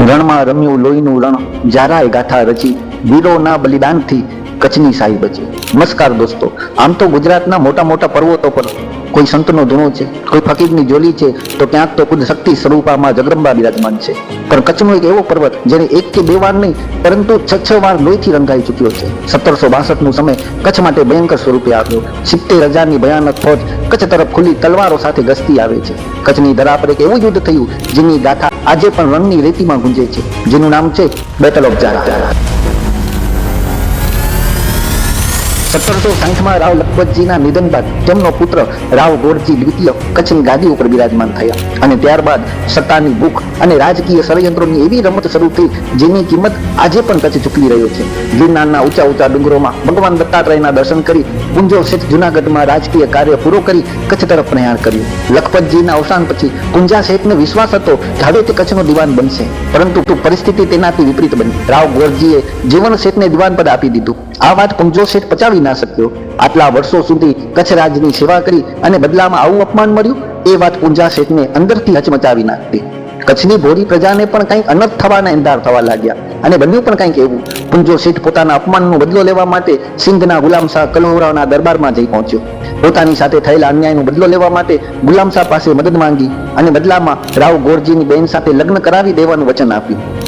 રણમાં રમ્યું લોહીનું રણ જારાએ ગાથા રચી વીરોના બલિદાનથી કચ્છની સાઈ બચી. નમસ્કાર દોસ્તો. આમ તો ગુજરાતના મોટા મોટા પર્વતો પર કોઈ સંતનો ધૂણો છે, કોઈ ફકીરની જોલી છે, તો ક્યાંક તો ખુદ શક્તિ સ્વરૂપામાં જગદંબા બિરાજમાન છે. પણ કચ્છનો એક એવો પર્વત જેને એક કે બે વાર નહીં, પરંતુ છ છ વાર લોહીથી રંગાઈ ચૂક્યો છે. સત્તરસો બાસઠનું સમય કચ્છ માટે ભયંકર સ્વરૂપે આવ્યો. સિત્તેર હજારની ભયાનક ફોજ કચ્છ તરફ ખુલ્લી તલવારો સાથે ગસ્તી આવે છે. કચ્છની ધરા પર એક એવું યુદ્ધ થયું, જેની ગાથા આજે પણ રણની રેતીમાં ગુંજે છે, જેનું નામ છે બેટલ ઓફ જારા સત્તરસો સાઠમાં રાવ લખપતજીના નિધન બાદ તેમનો પુત્ર રાવ ગોરજી દ્વિતીય કચ્છની ગાદી ઉપર બિરાજમાન થયા. અને ત્યારબાદ સત્તાની ભૂખ અને રાજકીય ષડયંત્રોની એવી રમત શરૂ થઈ, જેની કિંમત આજે પણ કચ્છ ચૂકવી રહ્યો છે. ગિરનારના ઊંચા ઊંચા ડુંગરોમાં ભગવાન દત્તાત્રેયના દર્શન કરી કુંજો શેઠ જુનાગઢમાં રાજકીય કાર્ય પૂરો કરી કચ્છ તરફ પ્રયાણ કર્યું. લખપતજીના અવસાન પછી કુંજા શેઠને વિશ્વાસ હતો કે હવે તે કચ્છનો દિવાન બનશે. પરંતુ પરિસ્થિતિ તેનાથી વિપરીત બની. રાવ ગોરજીએ જીવન શેઠને દિવાન પદ આપી દીધું. આ વાત કમજોર શેઠ પચાવી ના શક્યો. આટલા વર્ષો સુધી કચ્છ રાજની સેવા કરી અને બદલામાં આવું અપમાન મળ્યું, એ વાત પૂંજા શેઠને અંદરથી હચમચાવી નાખતી કચ્છની ભોળી પ્રજાને પણ કંઈક અનર્થ થવાના એંધાર થવા લાગ્યા. અને બન્યું પણ કંઈક એવું. પૂંજો શેઠ પોતાના અપમાનનો બદલો લેવા માટે સિંધના ગુલામશાહ કલોરાવના દરબારમાં જઈ પહોંચ્યો. પોતાની સાથે થયેલા અન્યાયનો બદલો લેવા માટે ગુલામ શાહ પાસે મદદ માંગી અને બદલામાં રાવ ગોરજીની બહેન સાથે લગ્ન કરાવી દેવાનું વચન આપ્યું.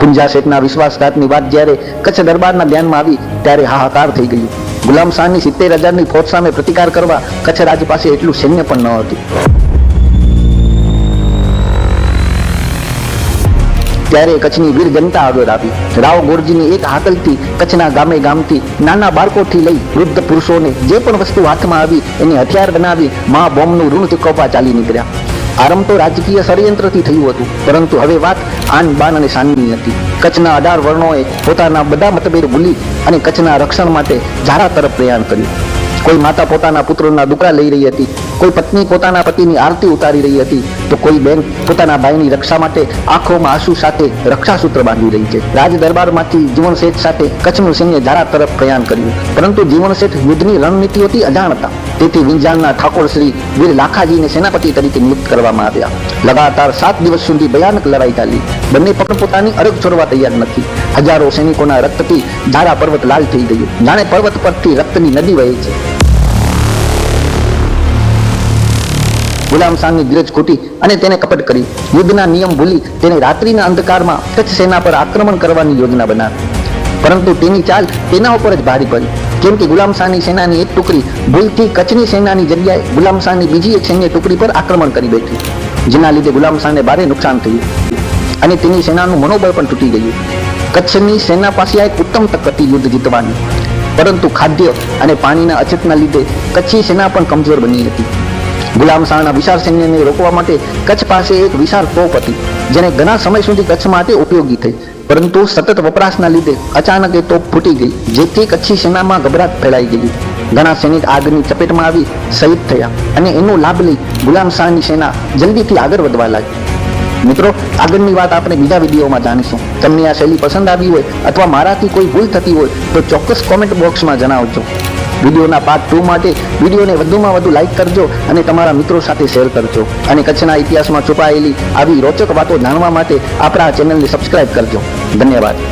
કુંજા શેઠના વિશ્વાસઘાતની વાત જ્યારે કચ્છ દરબારના ધ્યાનમાં આવી, ત્યારે હાહાકાર થઈ ગયું. ગુલામ શાહની સિત્તેર હજારની ફોજ સામે પ્રતિકાર કરવા કચ્છ રાજ પાસે એટલું સૈન્ય પણ ન હતું. ત્યારે કચ્છની વીર જનતા આગળ આવી. રાવ ગોરજીની એક હાકલથી કચ્છના ગામે ગામથી નાના બાળકોથી લઈ વૃદ્ધ પુરુષોને જે પણ વસ્તુ હાથમાં આવી, એને હથિયાર બનાવી મા બોમ્બનું ઋણ ચૂકવવા ચાલી નીકળ્યા. આરંભ તો રાજકીય ષડયંત્રથી થયું હતું, પરંતુ હવે વાત આન બાન અને શાનની હતી. કચ્છના અઢાર વર્ણોએ પોતાના બધા મતભેદ ભૂલી અને કચ્છના રક્ષણ માટે ઝારા તરફ પ્રયાણ કર્યું. કોઈ માતા પોતાના પુત્રોના દુકડા લઈ રહી હતી કોઈ પત્ની પોતાના પતિની આરતી ઉતારી રહી હતી, તો કોઈ બેન પોતાના ભાઈની રક્ષા માટે આંખોમાં આંસુ સાથે રક્ષાસૂત્ર બાંધી રહી છે. રાજ દરબારમાંથી જીવનશેઠ સાથે કચ્છનું સૈન્ય ધારા તરફ પ્રયાણ કર્યું. પરંતુ જીવન શેઠ યુદ્ધની રણનીતિઓથી અજાણ હતા. તેથી વિંજાણના ઠાકોર શ્રી વીર લાખાજીને સેનાપતિ તરીકે નિયુક્ત કરવામાં આવ્યા. લગાતાર સાત દિવસ સુધી ભયાનક લડાઈ ચાલી. બંને પણ પોતાની અરગ છોડવા તૈયાર નથી. હજારો સૈનિકોના રક્તથી ધારા પર્વત લાલ થઈ ગયું. જાણે પર્વત પરથી રક્તની નદી વહે છે. ગુલામ શાહની ધીરજ ખૂટી અને તેને કપટ કરી. યુદ્ધના નિયમ ભૂલી તેને રાત્રિના અંધકારમાં કચ્છ સેના પર આક્રમણ કરવાની યોજના બનાવી. પરંતુ તેની ચાલ તેના ઉપર જ ભારી પડી. કેમ કે ગુલામ સેનાની એક ટુકડી ભૂલથી કચ્છની સેનાની જગ્યાએ ગુલામ બીજી એક સૈન્ય ટુકડી પર આક્રમણ કરી બેઠી. જેના લીધે ગુલામ શાહને ભારે નુકસાન થયું અને તેની સેનાનું મનોબળ પણ તૂટી ગયું. કચ્છની સેના પાસે આ એક ઉત્તમ તક હતી યુદ્ધ જીતવાની. પરંતુ ખાદ્ય અને પાણીના અછતના લીધે કચ્છી સેના પણ કમજોર બની હતી. ગુલામ વિશાળ સૈન્યને રોકવા માટે કચ્છ પાસે એક વિશાળ તોપ હતી, જેને ઘણા સમય સુધી કચ્છ માટે ઉપયોગી થઈ. પરંતુ સતત વપરાશના લીધે અચાનક એ તોપ ફૂટી ગઈ, જેથી કચ્છી સેનામાં ગભરાટ ફેલાઈ ગઈ. ઘણા સૈનિક આગની ચપેટમાં આવી શહીદ થયા અને એનો લાભ લઈ ગુલામ શાહની સેના જલ્દીથી આગળ વધવા લાગી. મિત્રો, આગળની વાત આપણે બીજા વિડીયોમાં જાણીશું. તમને આ શૈલી પસંદ આવી હોય અથવા મારાથી કોઈ ભૂલ થતી હોય તો ચોક્કસ કોમેન્ટ બોક્સમાં જણાવજો. વિડીયોના પાર્ટ ટુ માટે વિડીયોને વધુમાં વધુ લાઇક કરજો અને તમારા મિત્રો સાથે શેર કરજો. અને કચ્છના ઇતિહાસમાં છુપાયેલી આવી રોચક વાતો જાણવા માટે આપણા ચેનલને સબસ્ક્રાઇબ કરજો. ધન્યવાદ.